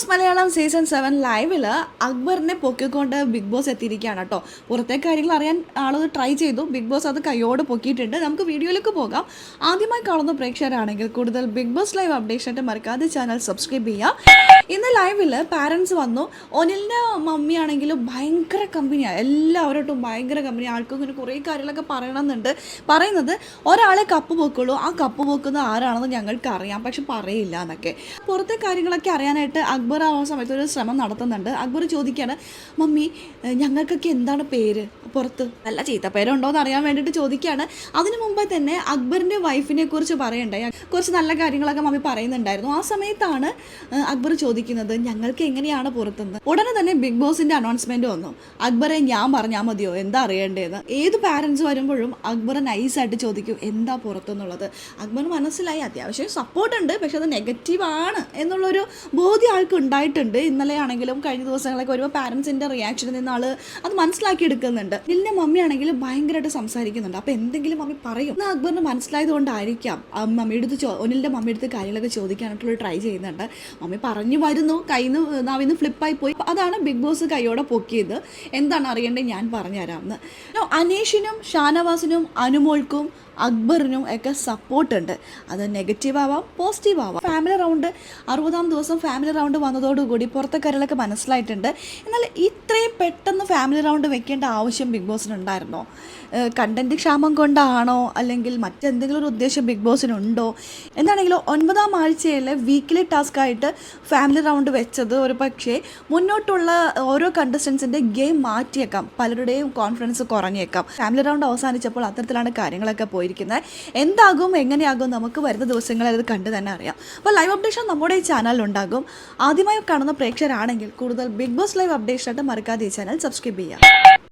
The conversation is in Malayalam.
ബോസ് മലയാളം സീസൺ സെവൻ ലൈവിൽ അക്ബറിനെ പൊക്കിക്കൊണ്ട് ബിഗ് ബോസ് എത്തിയിരിക്കുകയാണ് കേട്ടോ പുറത്തെ കാര്യങ്ങൾ അറിയാൻ ആളത് ട്രൈ ചെയ്തു. ബിഗ് ബോസ് അത് കൈയോട് പൊക്കിയിട്ടുണ്ട്. നമുക്ക് വീഡിയോയിലേക്ക് പോകാം. ആദ്യമായി കാണുന്ന പ്രേക്ഷകരാണെങ്കിൽ കൂടുതൽ ബിഗ് ബോസ് ലൈവ് അപ്ഡേഷനായിട്ട് മറക്കാതെ ചാനൽ സബ്സ്ക്രൈബ് ചെയ്യുക. ഇന്ന് ലൈവിൽ പാരൻസ് വന്നു. ഒനിലിന്റെ മമ്മിയാണെങ്കിലും ഭയങ്കര കമ്പനിയാണ് എല്ലാവരോട്ടും ഭയങ്കര കമ്പനി ആൾക്കും ഇങ്ങനെ കുറേ കാര്യങ്ങളൊക്കെ പറയണമെന്നുണ്ട്. പറയുന്നത് ഒരാളെ കപ്പ് പൊക്കുള്ളൂ ആ കപ്പ് പോക്കുന്ന ആരാണെന്ന് ഞങ്ങൾക്ക് അറിയാം പക്ഷെ പറയില്ല എന്നൊക്കെ. പുറത്തെ കാര്യങ്ങളൊക്കെ അറിയാനായിട്ട് അക്ബർ ആ സമയത്ത് ഒരു ശ്രമം നടത്തുന്നുണ്ട്. അക്ബർ ചോദിക്കുകയാണ് മമ്മി ഞങ്ങൾക്കൊക്കെ എന്താണ് പേര്? പുറത്ത് നല്ല ചീത്ത പേരുണ്ടോ എന്ന് അറിയാൻ വേണ്ടിയിട്ട് ചോദിക്കുകയാണ്. അതിനു മുമ്പേ തന്നെ അക്ബറിന്റെ വൈഫിനെ കുറിച്ച് പറയണ്ടായി കുറച്ച് നല്ല കാര്യങ്ങളൊക്കെ മമ്മി പറയുന്നുണ്ടായിരുന്നു. ആ സമയത്താണ് അക്ബർ ചോദിക്കുന്നത് ഞങ്ങൾക്ക് എങ്ങനെയാണ് പുറത്തുനിന്ന് ഉടനെ തന്നെ ബിഗ് ബോസിന്റെ അനൗൺസ്മെന്റ് വന്നു. അക്ബറെ ഞാൻ പറഞ്ഞാൽ മതിയോ? എന്താ അറിയേണ്ടതെന്ന് ഏത് പാരന്റ്സ് വരുമ്പോഴും അക്ബർ നൈസായിട്ട് ചോദിക്കും എന്താ പുറത്തുനിന്നുള്ളത് അക്ബർ മനസ്സിലായി അത്യാവശ്യം സപ്പോർട്ട് ഉണ്ട് പക്ഷെ അത് നെഗറ്റീവ് ആണ് എന്നുള്ളൊരു ബോധ്യം ആൾക്ക് ഉണ്ടായിട്ടുണ്ട്. ഇന്നലെ ആണെങ്കിലും കഴിഞ്ഞ ദിവസങ്ങളൊക്കെ വരുമ്പോൾ പാരന്റ്സിന്റെ റിയാക്ഷനിൽ നിന്ന് ആൾ അത് മനസ്സിലാക്കി എടുക്കുന്നുണ്ട്. പിന്നെ മമ്മി ആണെങ്കിൽ ഭയങ്കരമായിട്ട് സംസാരിക്കുന്നുണ്ട്. അപ്പൊ എന്തെങ്കിലും മമ്മി പറയും. എന്നാൽ അക്ബറിന് മനസ്സിലായത് കൊണ്ടായിരിക്കാം. ആ മമ്മിയുടെ അടുത്ത് ചോ ഒനിലിന്റെ മമ്മിയുടെ അടുത്ത് കാര്യങ്ങളൊക്കെ ചോദിക്കാനായിട്ടുള്ള ട്രൈ ചെയ്യുന്നുണ്ട്. മമ്മി പറഞ്ഞു വരുന്നു കയ്യിൽ നിന്ന് നാവിന്ന് ഫ്ലിപ്പായി പോയി. അതാണ് ബിഗ് ബോസ് കൈയോടെ പൊക്കിയത്. എന്താണ് അറിയേണ്ടത് ഞാൻ പറഞ്ഞുതരാമെന്ന് അനീഷിനും ഷാനവാസിനും അനുമോൾക്കും അക്ബറിനും ഒക്കെ സപ്പോർട്ടുണ്ട് അത് നെഗറ്റീവ് ആവാം പോസിറ്റീവ് ആവാം. ഫാമിലി റൗണ്ട് അറുപതാം ദിവസം ഫാമിലി റൗണ്ട് വന്നതോടുകൂടി പുറത്തെ കരലൊക്കെ മനസ്സിലായിട്ടുണ്ട്. എന്നാൽ ഇത്രയും പെട്ടെന്ന് ഫാമിലി റൗണ്ട് വെക്കേണ്ട ആവശ്യം ബിഗ് ബോസിനുണ്ടായിരുന്നോ കണ്ടന്റ് ക്ഷാമം കൊണ്ടാണോ? അല്ലെങ്കിൽ മറ്റെന്തെങ്കിലും ഒരു ഉദ്ദേശം ബിഗ് ബോസിനുണ്ടോ എന്താണെങ്കിലും ഒൻപതാം ആഴ്ചയിലെ വീക്കിലി ടാസ്ക് ആയിട്ട് ഫാമിലി റൗണ്ട് വെച്ചത് ഒരു പക്ഷേ മുന്നോട്ടുള്ള ഓരോ കണ്ടസ്റ്റൻസിന്റെ ഗെയിം മാറ്റിയേക്കാം. പലരുടെയും കോൺഫിഡൻസ് കുറഞ്ഞേക്കാം. ഫാമിലി റൗണ്ട് അവസാനിച്ചപ്പോൾ അത്തരത്തിലാണ് കാര്യങ്ങളൊക്കെ പോയിരിക്കുന്നത് എന്താകും എങ്ങനെയാകും നമുക്ക് വരുന്ന ദിവസങ്ങളിൽ അത് കണ്ടു തന്നെ അറിയാം. അപ്പോൾ ലൈവ് അപ്ഡേഷൻ നമ്മുടെ ഈ ചാനലിലുണ്ടാകും ആദ്യമായി കാണുന്ന പ്രേക്ഷകരാണെങ്കിൽ കൂടുതൽ ബിഗ് ബോസ് ലൈവ് അപ്ഡേഷനായിട്ട് മറക്കാതെ ഈ ചാനൽ സബ്സ്ക്രൈബ് ചെയ്യാം